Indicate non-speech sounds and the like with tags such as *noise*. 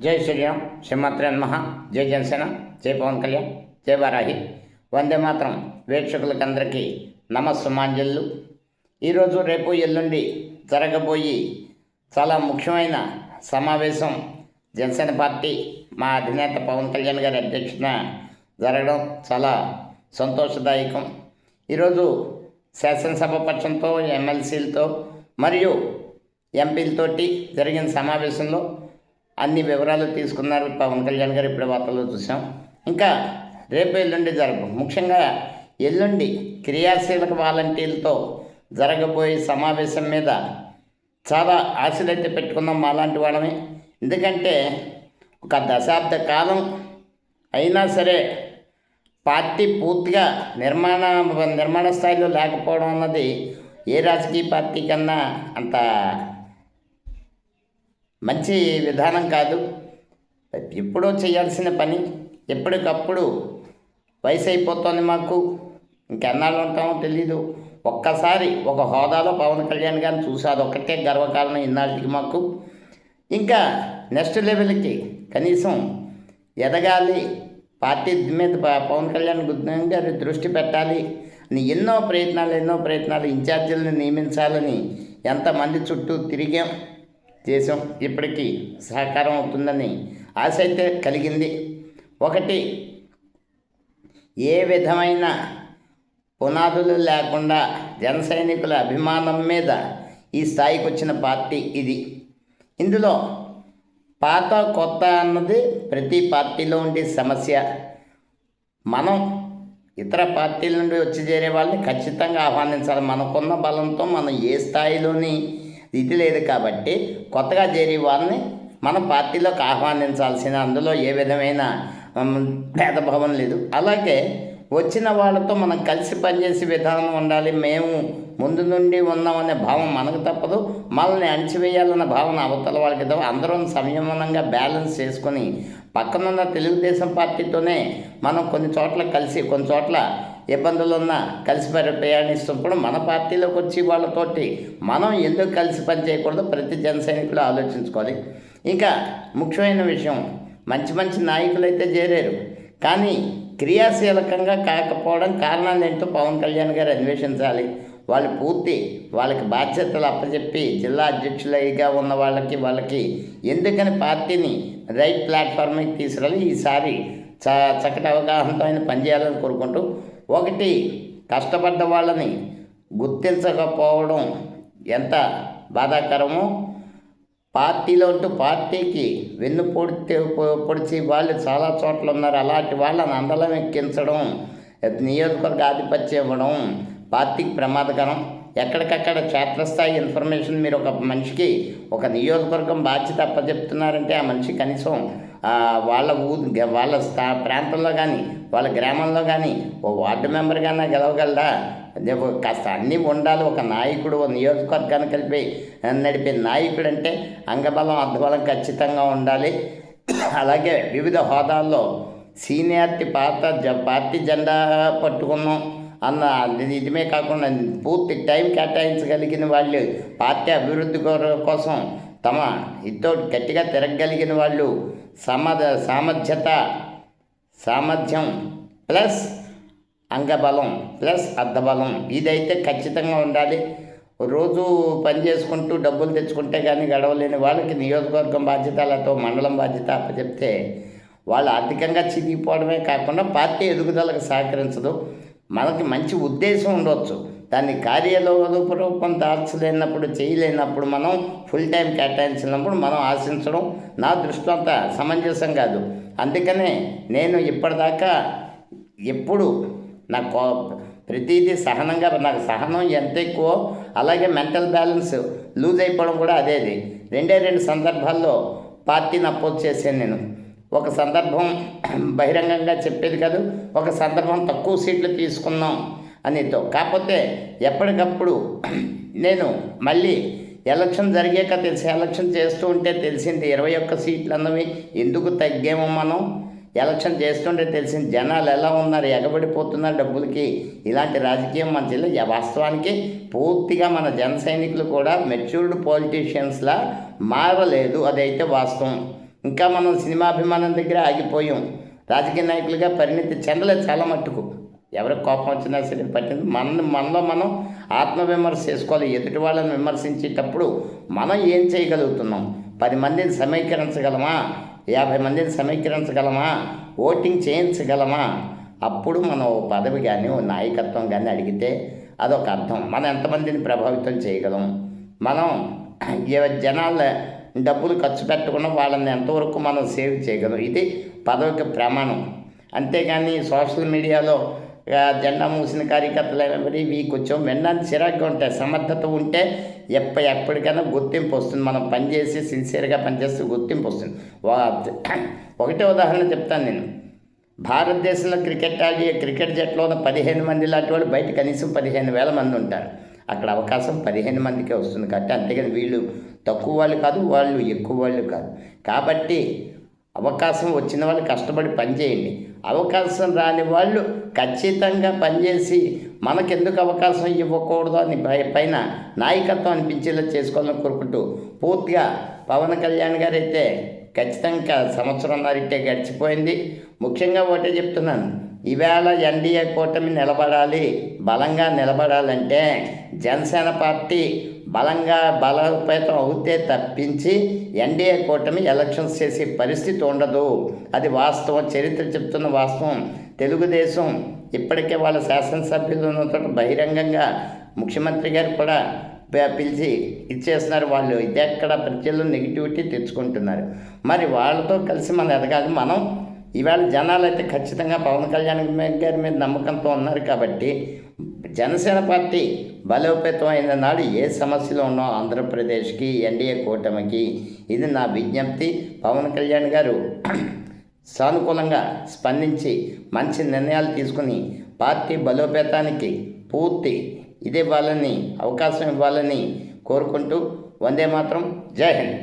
జై శ్రీరామ్ శ్రీమాత్రే మహా జై జనసేన జై పవన్ కళ్యాణ్ జై వారాహి. వందే మాత్రం వీక్షకులకి అందరికీ నమస్సుమాంజల్లు ఈరోజు రేపు ఎల్లుండి జరగబోయి చాలా ముఖ్యమైన సమావేశం జనసేన పార్టీ మా అధినేత పవన్ కళ్యాణ్ గారి అధ్యక్షతన జరగడం చాలా సంతోషదాయకం. ఈరోజు శాసనసభ పక్షంతో ఎమ్మెల్సీలతో మరియు ఎంపీలతోటి జరిగిన సమావేశంలో అన్ని వివరాలు తీసుకున్నారు పవన్ కళ్యాణ్ గారు ఇప్పుడే వార్తల్లో చూసాం ఇంకా రేపు ఎల్లుండి జరగదు ముఖ్యంగా ఎల్లుండి క్రియాశీలక వాలంటీర్లతో జరగబోయే సమావేశం మీద చాలా ఆశలైతే పెట్టుకున్నాం మాలాంటి వాళ్ళమే. ఎందుకంటే ఒక దశాబ్ద కాలం అయినా సరే పార్టీ పూర్తిగా నిర్మాణ నిర్మాణ స్థాయిలో లేకపోవడం అన్నది ఏ రాజకీయ పార్టీ కన్నా అంత మంచి విధానం కాదు. ఎప్పుడో చేయాల్సిన పని ఎప్పటికప్పుడు వయసు అయిపోతుంది మాకు. ఇంకెన్నాళ్ళు ఉంటామో తెలీదు. ఒక్కసారి ఒక హోదాలో పవన్ కళ్యాణ్ గారిని చూసాది ఒక్కటే గర్వకారణం ఇన్నాళ్ళకి మాకు. ఇంకా నెక్స్ట్ లెవెల్కి కనీసం ఎదగాలి. పార్టీ మీద పవన్ కళ్యాణ్ గారి దృష్టి పెట్టాలి. అని ఎన్నో ప్రయత్నాలు ఎన్నో ప్రయత్నాలు ఇన్ఛార్జీలను నియమించాలని ఎంతమంది చుట్టూ తిరిగాం. దేశం ఇప్పటికీ సహకారం అవుతుందని ఆశ అయితే కలిగింది. ఒకటి ఏ విధమైన పునాదులు లేకుండా జన సైనికుల అభిమానం మీద ఈ స్థాయికి వచ్చిన పార్టీ ఇది. ఇందులో పాత కొత్త అన్నది ప్రతి పార్టీలో ఉండే సమస్య. మనం ఇతర పార్టీల నుండి వచ్చి చేరే వాళ్ళని ఖచ్చితంగా ఆహ్వానించాలి. మనకున్న బలంతో మనం ఏ స్థాయిలోని స్థితి లేదు కాబట్టి కొత్తగా చేరే వాళ్ళని మన పార్టీలోకి ఆహ్వానించాల్సిన అందులో ఏ విధమైన భేదభావం లేదు. అలాగే వచ్చిన వాళ్ళతో మనం కలిసి పనిచేసే విధానం ఉండాలి. మేము ముందు నుండి ఉన్నామనే భావం మనకు తప్పదు. మనల్ని అణిచివేయాలన్న భావన అవతల వాళ్ళకి తప్ప అందరం సంయమనంగా బ్యాలెన్స్ చేసుకొని పక్కనున్న తెలుగుదేశం పార్టీతోనే మనం కొన్ని చోట్ల కలిసి కొన్ని చోట్ల ఇబ్బందులు ఉన్నా కలిసి ప్రయాణిస్తున్నప్పుడు మన పార్టీలోకి వచ్చి వాళ్ళతోటి మనం ఎందుకు కలిసి పని చేయకూడదు? ప్రతి జన సైనికులు ఆలోచించుకోవాలి. ఇంకా ముఖ్యమైన విషయం మంచి మంచి నాయకులు అయితే చేరారు. కానీ క్రియాశీలకంగా కాకపోవడం కారణాలు ఏంటో పవన్ కళ్యాణ్ గారు అన్వేషించాలి. వాళ్ళు పూర్తి వాళ్ళకి బాధ్యతలు అప్పచెప్పి జిల్లా అధ్యక్షులుగా ఉన్న వాళ్ళకి వాళ్ళకి ఎందుకని పార్టీని రైట్ ప్లాట్ఫామ్కి తీసుకురాలి? ఈసారి చ చక్కటి అవగాహనతో ఆయన పనిచేయాలని కోరుకుంటూ ఒకటి కష్టపడ్డ వాళ్ళని గుర్తించకపోవడం ఎంత బాధాకరమో? పార్టీలో ఉంటూ పార్టీకి వెన్ను పొడితే పొడిచి వాళ్ళు చాలా చోట్ల ఉన్నారు. అలాంటి వాళ్ళని అందలం ఎక్కించడం నియోజకవర్గ ఆధిపత్యం ఇవ్వడం పార్టీకి ప్రమాదకరం. ఎక్కడికక్కడ క్షేత్రస్థాయి ఇన్ఫర్మేషన్ మీరు ఒక మనిషికి ఒక నియోజకవర్గం బాధ్యత అప్పచెప్తున్నారంటే ఆ మనిషి కనీసం వాళ్ళ ఊ వాళ్ళ స్థా ప్రాంతంలో కానీ వాళ్ళ గ్రామంలో కానీ ఓ వార్డు కన్నా గెలవగలరా కాస్త అన్నీ ఉండాలి. ఒక నాయకుడు ఒక నియోజకవర్గాన్ని కలిపి నడిపే నాయకుడు అంటే అంగబలం అర్ధబలం ఖచ్చితంగా ఉండాలి. అలాగే వివిధ హోదాల్లో సీనియారిటీ పాత జ పార్టీ జెండా పట్టుకున్నాం అన్న నిజమే కాకుండా పూర్తి టైం కేటాయించగలిగిన వాళ్ళు పార్టీ అభివృద్ధి కోసం తమ ఇతో గట్టిగా తిరగగలిగిన వాళ్ళు సమద సామర్థ్యత సామర్థ్యం ప్లస్ అంగబలం ప్లస్ అర్ధబలం ఇదైతే ఖచ్చితంగా ఉండాలి. రోజు పని చేసుకుంటూ డబ్బులు తెచ్చుకుంటే కానీ గడవలేని వాళ్ళకి నియోజకవర్గం బాధ్యతలతో మండలం బాధ్యత అప్పచెప్తే వాళ్ళు ఆర్థికంగా చిరిగిపోవడమే కాకుండా పార్టీ ఎదుగుదలకు సహకరించదు. మనకి మంచి ఉద్దేశం ఉండవచ్చు దాన్ని కార్యరూపం దాల్చలేనప్పుడు చేయలేనప్పుడు మనం ఫుల్ టైం కేటాయించినప్పుడు మనం ఆశించడం నా దృష్టి అంత సమంజసం కాదు. అందుకనే నేను ఇప్పటిదాకా ఎప్పుడు నాకు కో- ప్రతిదీ సహనంగా నాకు సహనం ఎంత ఎక్కువ అలాగే మెంటల్ బ్యాలెన్స్ లూజ్ అయిపోవడం కూడా అదేది రెండే రెండు సందర్భాల్లో పార్టీని అపోజ్ చేశాను నేను. ఒక సందర్భం బహిరంగంగా చెప్పేది కాదు ఒక సందర్భం తక్కువ సీట్లు తీసుకున్నాం. అనేతో. కాకపోతే ఎప్పటికప్పుడు నేను మళ్ళీ ఎలక్షన్ జరిగాక తెలిసి ఎలక్షన్ చేస్తూ ఉంటే తెలిసింది ఇరవై ఒక్క సీట్లు అన్నవి ఎందుకు తగ్గామో మనం? ఎలక్షన్ చేస్తుంటే తెలిసింది జనాలు ఎలా ఉన్నారు ఎగబడిపోతున్నారు డబ్బులకి. ఇలాంటి రాజకీయం మన జిల్లా వాస్తవానికి పూర్తిగా మన జన సైనికులు కూడా మెచ్యూర్డ్ పొలిటీషియన్స్లా మారలేదు. అదైతే వాస్తవం. ఇంకా మనం సినిమాభిమానం దగ్గర ఆగిపోయాం. రాజకీయ నాయకులుగా పరిణితి చెందలేదు చాలా మట్టుకు. ఎవరికి కోపం వచ్చినా సరే పట్టింది. మన మనలో మనం ఆత్మవిమర్శ చేసుకోవాలి. ఎదుటి వాళ్ళని విమర్శించేటప్పుడు మనం ఏం చేయగలుగుతున్నాం? పది మందిని సమీకరించగలమా? యాభై మందిని సమీకరించగలమా? ఓటింగ్ చేయించగలమా? అప్పుడు మనం ఓ పదవి కానీ ఓ నాయకత్వం కానీ అడిగితే అదొక అర్థం. మనం ఎంతమందిని ప్రభావితం చేయగలం? మనం ఏ జనాల డబ్బులు ఖర్చు పెట్టకుండా వాళ్ళని ఎంతవరకు మనం సేవ్ చేయగలం? ఇది పదవికి ప్రమాణం. అంతేగాని సోషల్ మీడియాలో జెండా మూసిన కార్యకర్తలు ఎవరి ఇవి కొంచెం వినడానికి చిరాగ్గా ఉంటాయి సమర్థత ఉంటే ఎప్ప ఎప్పటికైనా గుర్తింపు వస్తుంది. మనం పనిచేసి సిన్సియర్గా పనిచేస్తే గుర్తింపు వస్తుంది. వా- *clears throat* ఒకటే ఉదాహరణ చెప్తాను నేను. భారతదేశంలో క్రికెట్ ఆడి క్రికెట్ జట్టులో ఉన్న పదిహేను మంది లాంటి వాళ్ళు బయట కనీసం పదిహేను వేల మంది ఉంటారు. అక్కడ అవకాశం పదిహేను మందికే వస్తుంది కాబట్టి అంతేగాని వీళ్ళు తక్కువ వాళ్ళు కాదు వాళ్ళు ఎక్కువ వాళ్ళు కాదు. కాబట్టి అవకాశం వచ్చిన వాళ్ళు కష్టపడి పనిచేయండి అవకాశం రాని వాళ్ళు ఖచ్చితంగా పనిచేసి మనకెందుకు అవకాశం ఇవ్వకూడదు అని పై- పైన నాయకత్వం అనిపించేలా చేసుకోవాలని కోరుకుంటూ పూర్తిగా పవన్ కళ్యాణ్ గారు అయితే ఖచ్చితంగా సంవత్సరంన్నర గడిచిపోయింది. ముఖ్యంగా ఒకటే చెప్తున్నాను. ఈవేళ ఎన్డీఏ కూటమి నిలబడాలి బలంగా నిలబడాలంటే జనసేన పార్టీ బలంగా బలోపేతం అవుతే తప్పించి ఎన్డీఏ కూటమి ఎలక్షన్స్ చేసే పరిస్థితి ఉండదు. అది వాస్తవం. చరిత్ర చెప్తున్న వాస్తవం. తెలుగుదేశం ఇప్పటికే వాళ్ళ శాసనసభ్యులతో బహిరంగంగా ముఖ్యమంత్రి గారు కూడా పిలిచి ఇచ్చేస్తున్నారు. వాళ్ళు ఇదెక్కడ ఎక్కడ ప్రజల్లో నెగిటివిటీ తెచ్చుకుంటున్నారు. మరి వాళ్ళతో కలిసి మనం ఎదగాలి. మనం ఇవాళ జనాలు అయితే ఖచ్చితంగా పవన్ కళ్యాణ్ గారి మీద నమ్మకంతో ఉన్నారు కాబట్టి జనసేన పార్టీ బలోపేతం అయిన నాడు ఏ సమస్యలు ఉన్నో ఆంధ్రప్రదేశ్కి ఎన్డీఏ కూటమికి ఇది నా విజ్ఞప్తి. పవన్ కళ్యాణ్ గారు *clears throat* సానుకూలంగా స్పందించి మంచి నిర్ణయాలు తీసుకుని పార్టీ బలోపేతానికి పూర్తి ఇది ఇవ్వాలని అవకాశం ఇవ్వాలని కోరుకుంటూ వందే మాత్రం. జై హింద్.